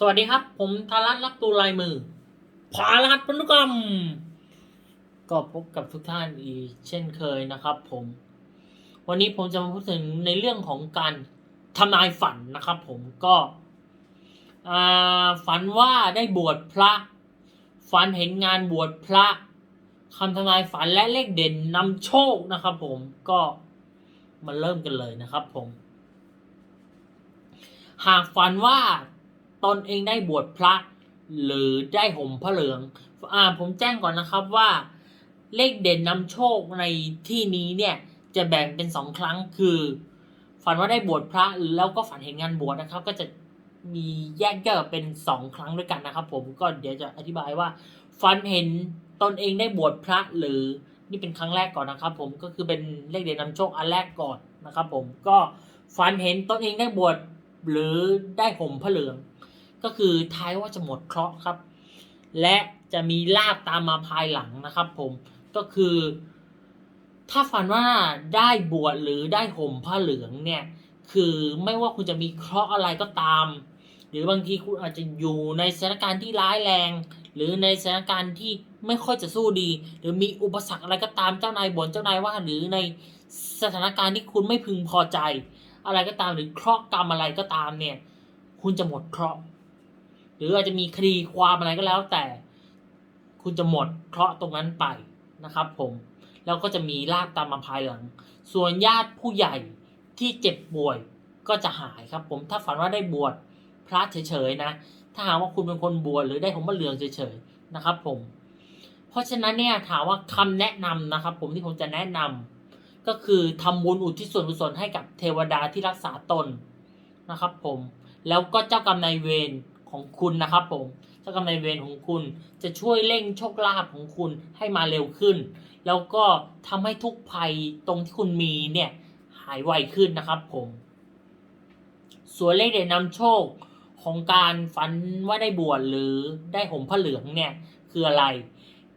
สวัสดีครับ ผมธารัตน์รับตูลายมือผารหัสพันธุกรรม ก็พบกับทุกท่านอีกเช่นเคยนะครับ ผม วันนี้ผมจะมาพูดถึงในเรื่องของการทำนายฝันนะครับ ผมก็ฝันว่าได้บวชพระ ฝันเห็นงานบวชพระคำทำนายฝันและเลขเด่นนำโชคนะครับ ผมก็มาเริ่มกันเลยนะครับ ผม หากฝันว่า ตนเองได้บวชพระ หรือได้ห่มพระเหลืองอ่าผมแจ้งก่อนนะครับว่าเลขเด่นนำโชคในที่นี้เนี่ยจะแบ่งเป็นสองครั้งคือ ฝันว่าได้บวชพระแล้วก็ฝันเห็นงานบวชนะครับ ก็จะมีแยกแยกออกเป็นสองครั้งด้วยกันนะครับ ผมก็เดี๋ยวจะอธิบายว่า ฝันเห็นตนเองได้บวชพระหรือนี่เป็นครั้งแรกก่อนนะครับ ผมก็คือเป็นเลขเด่นนำโชคอันแรกก่อนนะครับ ผมก็ฝันเห็นตนเองได้บวชหรือได้ห่มพระเหลือง ก็คือทายว่าจะหมดเคราะห์ครับ และจะมีลาบตามมาภายหลังนะครับผมก็คือ ถ้าฝันว่าได้บวชหรือได้ห่มผ้าเหลืองเนี่ย คือไม่ว่าคุณจะมีเคราะห์อะไรก็ตาม หรือบางทีคุณอาจจะอยู่ในสถานการณ์ที่ร้ายแรง หรือในสถานการณ์ที่ไม่ค่อยจะสู้ดี หรือมีอุปสรรคอะไรก็ตามเจ้านายบ่นเจ้านายว่าหรือในสถานการณ์ที่คุณไม่พึงพอใจ อะไรก็ตามหรือเคราะห์กรรมอะไรก็ตามเนี่ย คุณจะหมดเคราะห์ หรืออาจจะมีคดีความอะไรก็แล้วแต่คุณจะหมดเคราะห์ตรงนั้นไปนะครับผมแล้วก็จะมีลาบตามมาภายหลัง ส่วนญาติผู้ใหญ่ที่เจ็บป่วยก็จะหายครับ ผมถ้าฝันว่าได้บวชพระเฉยๆนะ ถ้าหากว่าคุณเป็นคนบวชหรือได้ผมมาเหลืองเฉยๆนะครับ ผม เพราะฉะนั้นเนี่ยถามว่าคำแนะนำนะครับ ผมที่ผมจะแนะนำก็คือทำบุญอุทิศส่วนกุศลให้กับเทวดาที่รักษาตนนะครับ ผมแล้วก็เจ้ากรรมนายเวร ของคุณนะครับผมเจ้ากรรมนายเวรของคุณจะช่วยเร่งโชคลาภของคุณให้มาเร็วขึ้น แล้วก็ทำให้ทุกภัยตรงที่คุณมีเนี่ยหายไวขึ้นนะครับผมส่วนเลขเด่นนำโชคของการฝันว่าได้บวชหรือได้ห่มผ้าเหลืองเนี่ยคืออะไร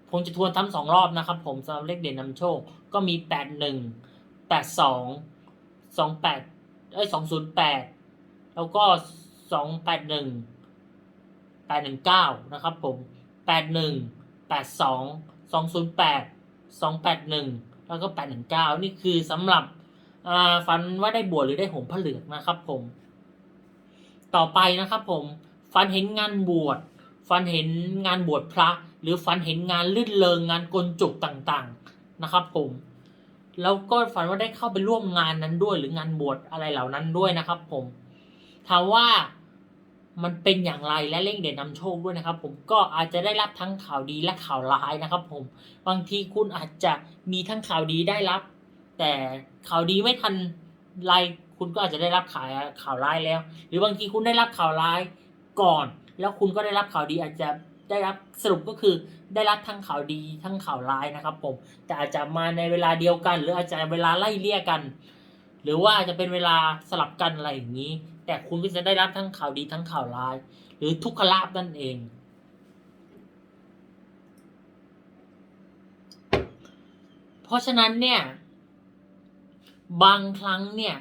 ผมจะทวนทั้งสองรอบนะครับ ผมสำหรับเลขเด่นนำโชคก็มีแปดหนึ่งแปดสองสองแปดเอ้ยสองศูนย์แปดแล้วก็ส องแปดหนึ่งเก้านะครับผมแปดหนึ่งแปดสองสองศูนย์แปดสองแปดหนึ่งแล้วก็แปดหนึ่งเก้านี่คือสำหรับอ่าฝันว่าได้บวชหรือได้ห่มผ้าเหลืองนะครับผม ต่อไปนะครับผมฝันเห็นงานบวชฝันเห็นงานบวชพระ หรือฝันเห็นงานลื่นเลงงานกลจุกต่างๆนะครับผมแล้วก็ฝันว่าได้เข้าไปร่วมงานนั้นด้วย หรืองานบวชอะไรเหล่านั้นด้วยนะครับผมถามว่า มันเป็นอย่างไรและเลขเด่นนำโชคด้วยนะครับ ผมก็อาจจะได้รับทั้งข่าวดีและข่าวร้ายนะครับ ผมบางทีคุณอาจจะมีทั้งข่าวดีได้รับ แต่ข่าวดีไม่ทันไรคุณก็อาจจะได้รับข่าวข่าวร้ายแล้ว หรือบางทีคุณได้รับข่าวร้ายก่อน แล้วคุณก็ได้รับข่าวดีอาจจะได้รับสรุปก็คือได้รับทั้งข่าวดีทั้งข่าวร้ายนะครับ ผมแต่อาจจะมาในเวลาเดียวกัน หรืออาจจะเวลาไล่เลี่ยกัน หรือว่าอาจจะเป็นเวลาสลับกันอะไรอย่างนี้ แต่คุณก็จะได้รับทั้งข่าวดีทั้งข่าวร้าย หรือทุกขลาบนั่นเอง เพราะฉะนั้นเนี่ย บางครั้งเนี่ย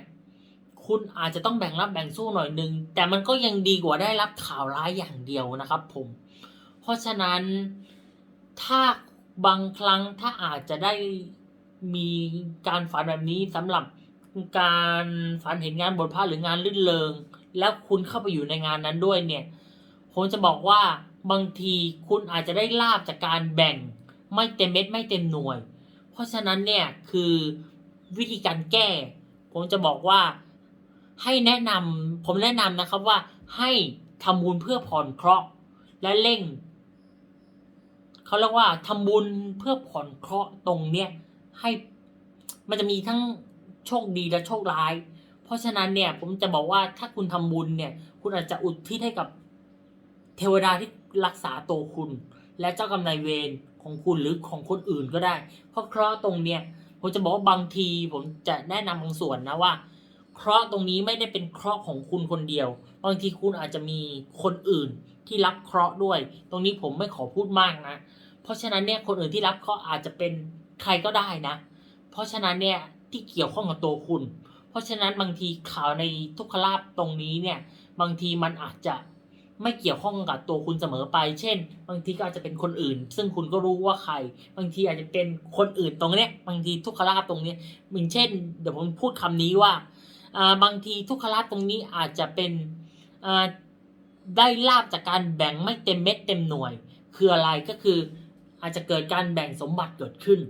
คุณอาจจะต้องแบ่งรับแบ่งสู้หน่อยนึง แต่มันก็ยังดีกว่าได้รับข่าวร้ายอย่างเดียวนะครับผม เพราะฉะนั้นถ้าบางครั้งถ้าอาจจะได้มีการฝันแบบนี้สำหรับ การฝันเห็นงานบทพระหรืองานลื่นเลงแล้วคุณเข้าไปอยู่ในงานนั้นด้วยเนี่ยผมจะบอกว่าบางทีคุณอาจจะได้ลาบจากการแบ่งไม่เต็มเม็ดไม่เต็มหน่วย เพราะฉะนั้นเนี่ยคือวิธีการแก้ ผมจะบอกว่าให้แนะนำผมแนะนำนะครับว่าให้ทำบุญเพื่อผ่อนเคราะห์และเร่งเขาเรียกว่าทำบุญเพื่อผ่อนเคราะห์ตรงเนี้ยให้มันจะมีทั้ง โชคดีและโชคร้าย เพราะฉะนั้นเนี่ยผมจะบอกว่าถ้าคุณทำบุญเนี่ย คุณอาจจะอุทิศให้กับเทวดาที่รักษาตัวคุณ และเจ้ากรรมนายเวรของคุณหรือของคนอื่นก็ได้ เพราะเคราะห์ตรงเนี้ยผมจะบอกว่าบางทีผมจะแนะนำบางส่วนนะว่า เคราะห์ตรงนี้ไม่ได้เป็นเคราะห์ของคุณคนเดียว บางทีคุณอาจจะมีคนอื่นที่รับเคราะห์ด้วย ตรงนี้ผมไม่ขอพูดมากนะ เพราะฉะนั้นเนี่ยคนอื่นที่รับเคราะห์อาจจะเป็นใครก็ได้นะ เพราะฉะนั้นเนี่ย ที่เกี่ยวข้องกับตัวคุณ เพราะฉะนั้นบางทีข่าวในทุกขลาบตรงนี้เนี่ย บางทีมันอาจจะไม่เกี่ยวข้องกับตัวคุณเสมอไป เช่น บางทีก็อาจจะเป็นคนอื่น ซึ่งคุณก็รู้ว่าใคร บางทีอาจจะเป็นคนอื่นตรงเนี้ย บางทีทุกขลาภตรงเนี้ยมือนเช่น เดี๋ยวผมพูดคำนี้ว่าบางทีทุกขลาภตรงนี้อาจจะเป็นได้ลาบจากการแบ่งไม่เต็มเม็ดเต็มหน่วย คืออะไรก็คืออาจจะเกิดการแบ่งสมบัติเกิดขึ้น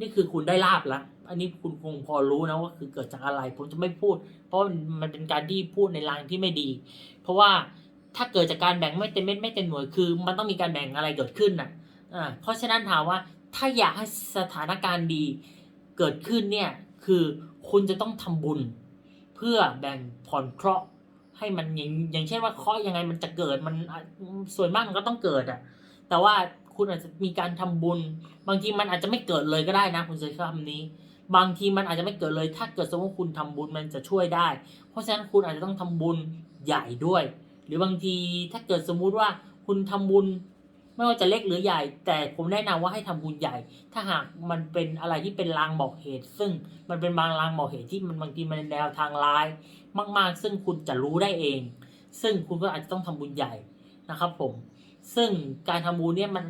นี่คือคุณได้ลาบแล้ว อันนี้คุณคงพอรู้นะว่าคือเกิดจากอะไร ผมจะไม่พูด เพราะมันเป็นการที่พูดในลางที่ไม่ดี เพราะว่าถ้าเกิดจากการแบ่งไม่เต็มเม็ดไม่เต็มหน่วยคือ มันต้องมีการแบ่งอะไรเกิดขึ้นน่ะอ่าเพราะฉะนั้นถามว่าถ้าอยากให้สถานการณ์ดีเกิดขึ้นเนี่ยคือคุณจะต้องทำบุญ เพื่อแบ่งผ่อนเคราะห์ให้มันอย่างอย่างเช่นว่าเคราะห์ยังไงมันจะเกิดมันส่วนมากมันก็ต้องเกิดอะแต่ว่าคุณอาจจะมีการทำบุญ บางทีมันอาจจะไม่เกิดเลยก็ได้นะ คุณใช้คำนี้ บางทีมันอาจจะไม่เกิดเลย ถ้าเกิดสมมติว่าคุณทำบุญมันจะช่วยได้ เพราะฉะนั้นคุณอาจจะต้องทำบุญใหญ่ด้วย หรือบางทีถ้าเกิดสมมุติว่าคุณทำบุญไม่ว่าจะเล็กหรือใหญ่ แต่ผมแนะนำว่าให้ทำบุญใหญ่ ถ้าหากมันเป็นอะไรที่เป็นลางบอกเหตุ ซึ่งมันเป็นบางลางบอกเหตุที่มันบางทีมันแนวทางร้าย มาก ๆ ซึ่งคุณจะรู้ได้เอง ซึ่งคุณก็อาจจะต้องทำบุญใหญ่นะครับผม ซึ่งการทำบุญเนี่ยมัน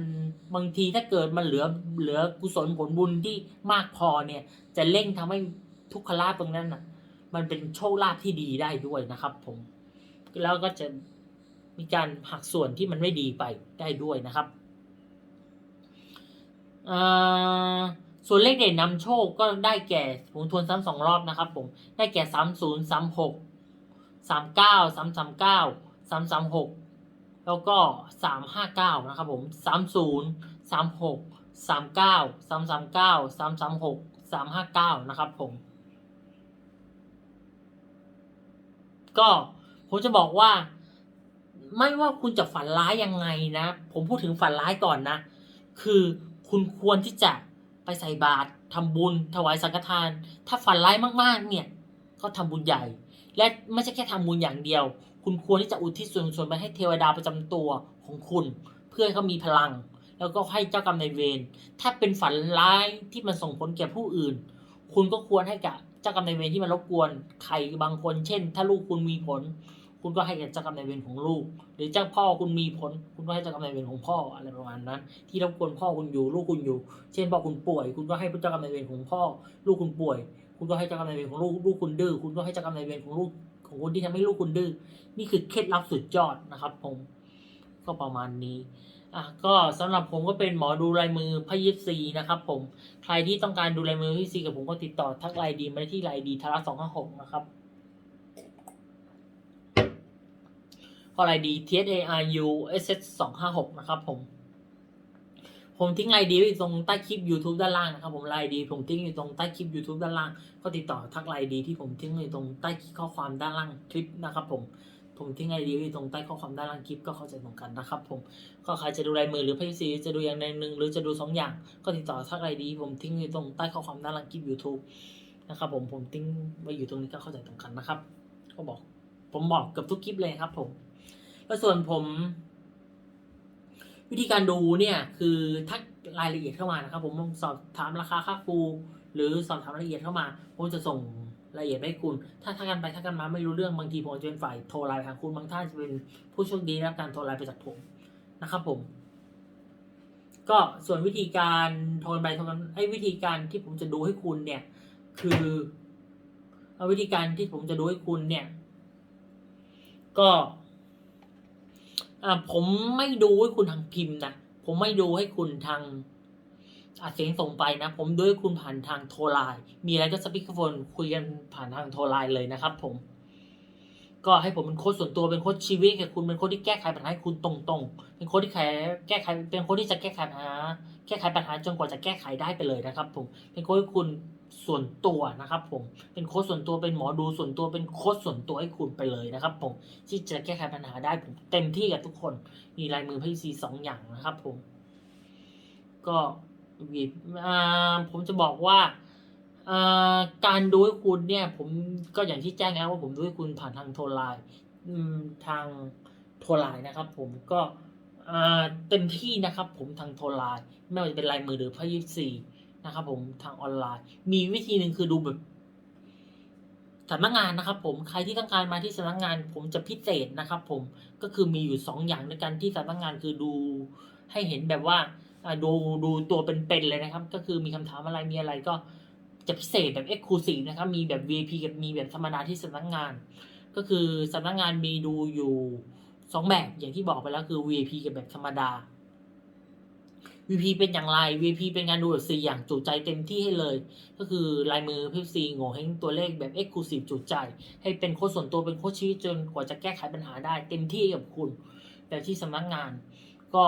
บางทีถ้าเกิดมันเหลือเหลือกุศลผลบุญที่มากพอเนี่ย จะเร่งทำให้ทุกขลาภตรงนั้นน่ะ มันเป็นโชคลาภที่ดีได้ด้วยนะครับ ผม แล้วก็จะมีการหักส่วนที่มันไม่ดีไปได้ด้วยนะครับส่วนเลขเด่นนำโชคก็ได้แก่ผมทวนซ้ำสองรอบนะครับ ผมได้แก่สามศูนย์สามหกสามเก้าสามสามเก้าสามสามหก แล้วก็สามห้าเก้านะครับผมสามศูนย์สามหกสามเก้าสามสามเก้าสามสามหกสามห้าเก้านะครับผม ก็ผมจะบอกว่า ไม่ว่าคุณจะฝันร้ายยังไงนะ ผมพูดถึงฝันร้ายก่อนนะ คือคุณควรที่จะไปใส่บาตรทำบุญ ถวายสังฆทาน ถ้าฝันร้ายมากๆ เนี่ย ก็ทำบุญใหญ่ และไม่ใช่แค่ทำบุญอย่างเดียว คุณควรที่จะอุทิศส่วนส่วนไปให้เทวดาประจำตัวของคุณ เพื่อให้เขามีพลัง แล้วก็ให้เจ้ากรรมนายเวรถ้าเป็นฝันร้ายที่มันส่งผลแก่ผู้อื่น คุณก็ควรให้กับเจ้ากรรมนายเวรที่มันรบกวนใครบางคน เช่น ถ้าลูกคุณมีผล คุณก็ให้กับเจ้ากรรมนายเวรของลูก หรือเจ้าพ่อคุณมีผล คุณก็ให้เจ้ากรรมนายเวรของพ่ออะไรประมาณนั้น ที่รบกวนพ่อคุณอยู่ลูกคุณอยู่ เช่นพ่อคุณป่วย คุณก็ให้เจ้ากรรมนายเวรของพ่อ ลูกคุณป่วย คุณก็ให้เจ้ากรรมนายเวรของลูกลูกคุณดื้อคุณก็ให้เจ้ากรรมนายเวรของลูก ของคุณที่ทำให้ลูกคุณดื้อนี่คือเคล็ดลับสุดยอดนะครับ ผมก็ประมาณนี้อะก็สำหรับผมก็เป็นหมอดูลายมือพยิปซีนะครับผมใครที่ต้องการดูลายมือพยิปซีกับผมก็ติดต่อทักไลน์ดีมาที่ไลน์ดีทาระสองห้าหกนะครับก็ไลน์ดี T S A R U S S สองห้าหกนะครับผม ผมทิ้งไลน์ดีไว้ตรงใต้คลิป YouTube ด้านล่างนะครับผมไลน์ดีผมทิ้งอยู่ตรงใต้คลิป YouTube ด้านล่าง ก็ติดต่อทักไลน์ดีที่ผมทิ้งอยู่ตรงใต้ข้อความด้านล่างคลิปนะครับผมผมทิ้งไอเดียไว้ตรงใต้ข้อความด้านล่างคลิปก็เข้าใจตรงกันนะครับผมก็ใครจะดูลายมือหรือพยซีจะดูอย่างใดหนึ่งหรือจะดูสองอย่าง ก็ติดต่อทักไอดีผมทิ้งอยู่ตรงใต้ข้อความด้านล่างคลิป YouTube นะครับผมผมทิ้งไว้อยู่ตรงนี้ก็เข้าใจตรงกันนะครับ ก็บอกผมบอกกับทุกคลิปเลยครับผมแล้วส่วนผม วิธีการดูเนี่ยคือทักรายละเอียดเข้ามานะครับ ผมสอบถามราคาค่าครูหรือสอบถามรายละเอียดเข้ามา ผมจะส่งรายละเอียดให้คุณ ถ้าทักกันไปทักกันมาไม่รู้เรื่องบางทีผมจะเป็นฝ่ายโทรไลน์ไปหาคุณบางท่านจะเป็นผู้โชคดีรับการโทรไลน์ไปจากผมนะครับผม ก็ส่วนวิธีการโทรไปโทรกันไอ้วิธีการที่ผมจะดูให้คุณเนี่ย คือเอาวิธีการที่ผมจะดูให้คุณเนี่ย ก็ ผมไม่ดูให้คุณทางพิมพ์นะผมไม่ดูให้คุณทางอัดเสียงส่งไปนะ ผมดูให้คุณผ่านทางโทรไลน์มีอะไรก็สปีกโฟนคุยกันผ่านทางโทรไลน์เลยนะครับ ผม ก็ให้ผมเป็นโค้ชส่วนตัวเป็นโค้ชชีวิตกับคุณเป็นโค้ชที่แก้ไขปัญหาให้คุณตรงๆ เป็นโค้ชที่แก้แก้ไขเป็นโค้ชที่จะแก้ไขปัญหาแก้ไขปัญหาจนกว่าจะแก้ไขได้ไปเลยนะครับ ผมเป็นโค้ชให้คุณ ส่วนตัวนะครับผมเป็นโค้ชส่วนตัวเป็นหมอดูส่วนตัวเป็นโค้ชส่วนตัวให้คุณไปเลยนะครับ ผมที่จะแก้ไขปัญหาได้ผมเต็มที่กับทุกคนมีลายมือพี่ซีสองอย่างนะครับ ผม ก็วีผมจะบอกว่าการดูให้คุณเนี่ย ผมก็อย่างที่แจ้งแล้วว่าผมดูให้คุณผ่านทางโทรไลน์ทางโทรไลน์นะครับ ผมก็เต็มที่นะครับ ผมทางโทรไลน์ไม่ว่าจะเป็นลายมือหรือพยี่สี่ นะครับผมทางออนไลน์ มีวิธีหนึ่งคือดูแบบสำนักงานนะครับผมใครที่ต้องการมาที่สำนักงาน ผมจะพิเศษนะครับ ผมก็คือมีอยู่สองอย่างด้วยกันที่สำนักงานคือดูให้เห็นแบบว่าดูดูตัวเป็นๆเลยนะครับ ก็คือมีคำถามอะไรมีอะไรก็จะพิเศษแบบ Exclusive นะครับมีแบบ VIP กับมีแบบธรรมดาที่สำนักงาน ก็คือสำนักงานมีดูอยู่สองแบบอย่างที่บอกไปแล้วคือ VIP กับแบบธรรมดา VP เป็นอย่างไร VP เป็นงานดูแบบซีอย่างจุใจเต็มที่ให้เลย ก็คือลายมือพิซีโง่เฮงตัวเลขแบบ Exclusive จุใจ ให้เป็นโค้ดส่วนตัวเป็นโค้ดชีวิตจนกว่าจะแก้ไขปัญหาได้ เต็มที่กับคุณแต่ที่สำนักงานก็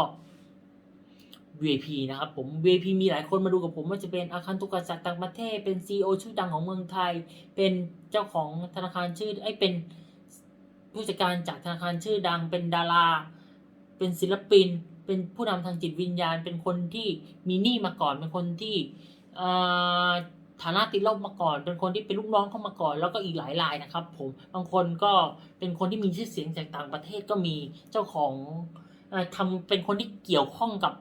VIP นะครับผม VIP มีหลายคนมาดูกับผมว่าจะเป็นอาคารตุกษัตริย์ต่างประเทศ เป็น CEO ชื่อดังของเมืองไทย เป็นเจ้าของธนาคารชื่อไอ้เป็นผู้จัดการจากธนาคารชื่อดังเป็นดารา เป็นศิลปิน เป็นผู้นำทางจิตวิญญาณ เป็นคนที่มีหนี้มาก่อน เป็นคนที่ฐานะติดลบมาก่อน เป็นคนที่เป็นลูกน้องเข้ามาก่อน แล้วก็อีกหลายรายนะครับ ผม บางคนก็เป็นคนที่มีชื่อเสียงจากต่างประเทศก็มี เจ้าของอ่อทำเป็นคนที่เกี่ยวข้องกับ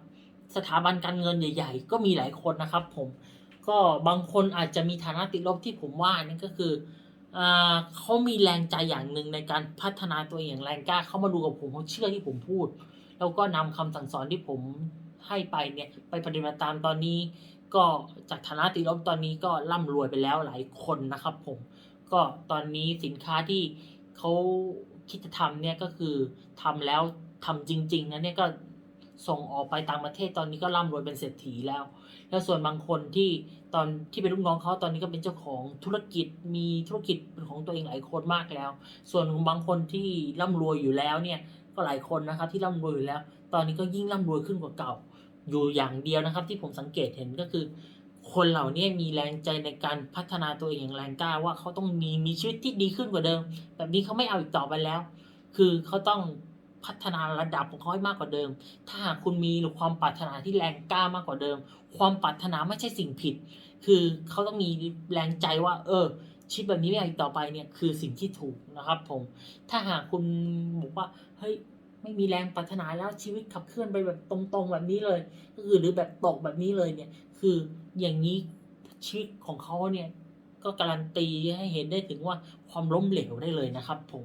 สถาบันการเงินใหญ่ ๆ ก็มีหลายคนนะครับ ผม ก็บางคนอาจจะมีฐานะติดลบที่ผมว่านี่ก็คือเขามีแรงใจอย่างหนึ่งในการพัฒนาตัวเองแรงกล้าเขามาดูกับผมเขาเชื่อที่ผมพูด แล้วก็นำคำสั่งสอนที่ผมให้ไปเนี่ยไปปฏิบัติตามตอนนี้ ก็จากฐานะติดลบตอนนี้ก็ร่ำรวยไปแล้วหลายคนนะครับผม ก็ตอนนี้สินค้าที่เขาคิดจะทำเนี่ยก็คือทำแล้วทำจริงๆนะเนี่ยก็ส่งออกไปต่างประเทศตอนนี้ก็ร่ำรวยเป็นเศรษฐีแล้ว แล้วส่วนบางคนที่ตอนที่เป็นลูกน้องเขาตอนนี้ก็เป็นเจ้าของธุรกิจมีธุรกิจเป็นของตัวเองหลายคนมากแล้ว ส่วนบางคนที่ร่ำรวยอยู่แล้วเนี่ย ก็หลายคนนะครับที่ร่ำรวยแล้ว ตอนนี้ก็ยิ่งร่ำรวยขึ้นกว่าเก่า อยู่อย่างเดียวนะครับ ที่ผมสังเกตเห็นก็คือ คนเหล่านี้มีแรงใจในการพัฒนาตัวเองอย่างแรงกล้าว่าเขาต้องมีมีชีวิตที่ดีขึ้นกว่าเดิม แบบนี้เขาไม่เอาอีกต่อไปแล้ว คือเขาต้องพัฒนาระดับของเขาให้มากกว่าเดิม ถ้าหากคุณมีความปรารถนาที่แรงกล้ามากกว่าเดิม ความปรารถนาไม่ใช่สิ่งผิด คือเขาต้องมีแรงใจว่า เออ ชีวิตแบบนี้ไม่เอาอีกต่อไปเนี่ยคือสิ่งที่ถูกนะครับผม ถ้าหากคุณบอกว่าเฮ้ยไม่มีแรงปรารถนาแล้วชีวิตขับเคลื่อนไปแบบตรงๆแบบนี้เลย ก็คือหรือแบบตกแบบนี้เลยเนี่ย คืออย่างนี้ชีวิตของเขาเนี่ยก็การันตีให้เห็นได้ถึงว่าความล้มเหลวได้เลยนะครับผม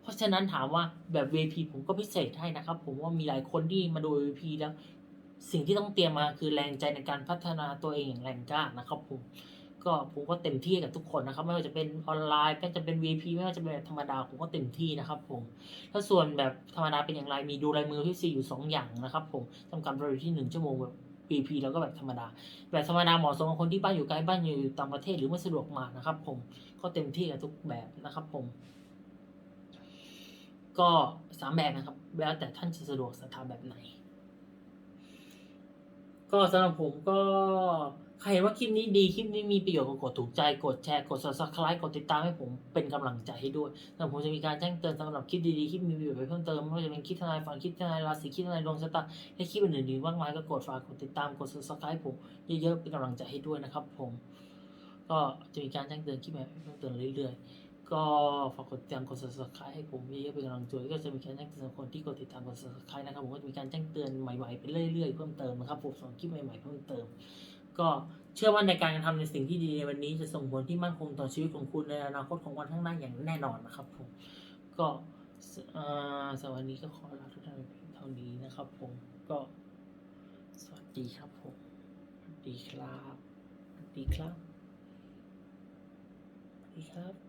เพราะฉะนั้นถามว่าแบบ VP ผมก็พิเศษให้นะครับ ผมว่ามีหลายคนที่มาดู VP แล้ว สิ่งที่ต้องเตรียมมาคือแรงใจในการพัฒนาตัวเองอย่างแรงกล้านะครับผม ก็ผมก็เต็มที่กับทุกคนนะครับ ไม่ว่าจะเป็นออนไลน์ไม่ว่าจะเป็น VP ไม่ว่าจะเป็นแบบธรรมดาผมก็เต็มที่นะครับผมถ้าส่วนแบบธรรมดาเป็นอย่างไรมีดูลายมือที่ซีอยู่สองอย่างนะครับผมจำกัดเวลาที่หนึ่งชั่วโมงแบบ VP แล้วก็แบบธรรมดา แบบธรรมดาเหมาะสมกับคนที่บ้านอยู่ไกลบ้านอยู่ต่างประเทศหรือไม่สะดวกมานะครับผมก็เต็มที่กับทุกแบบนะครับผมก็สามแบบนะครับ แล้วแต่ท่านจะสะดวกสถานแบบไหน ก็สำหรับผมก็ ครเห็นว่าคลิปนี้ดีคลิปนี้มีประโยชน์ก็กดถูกใจกดแชร์กด subscribe กดติดตามให้ผมเป็นกำลังใจให้ด้วยแล้วผมจะมีการแจ้งเตือนสำหรับคลิปดีๆคลิปมีประโยชน์เพิ่มเติมไม่ว่าจะเป็นคลิปทนายฝันคลิปทนายราศีคลิปทนายดวงชะตาและคลิปอื่นๆมากมายก็กดฝากกดติดตามกด subscribe ผมเยอะๆเป็นกำลังใจให้ด้วยนะครับ ผม ก็จะมีการแจ้งเตือนคลิปใหม่เพิ่มเติมเรื่อยๆก็ฝากกดติดตามกด subscribe ให้ผมเยอะๆเป็นกำลังใจก็จะมีการแจ้งเตือนสำหรับคนที่กดติดตามกด subscribe นะครับผมก็จะมีการแจ้งเตือนใหม่ๆไปเรื่อยๆเพิ่มเติมนะครับผมสอนคลิปใหม่ๆเพิ่มเติม ก็เชื่อว่าในการกระทำในสิ่งที่ดีในวันนี้จะส่งผลที่มั่นคงต่อชีวิตของคุณในอนาคตของวันข้างหน้าอย่างแน่นอนนะครับผมก็สเสำหรับวันนี้ก็ขอลาทุกท่านไปเพียงเท่านี้นะครับผมก็สวัสดีครับผมสวัสดีครับสวัสดีครับสวัสดีครับ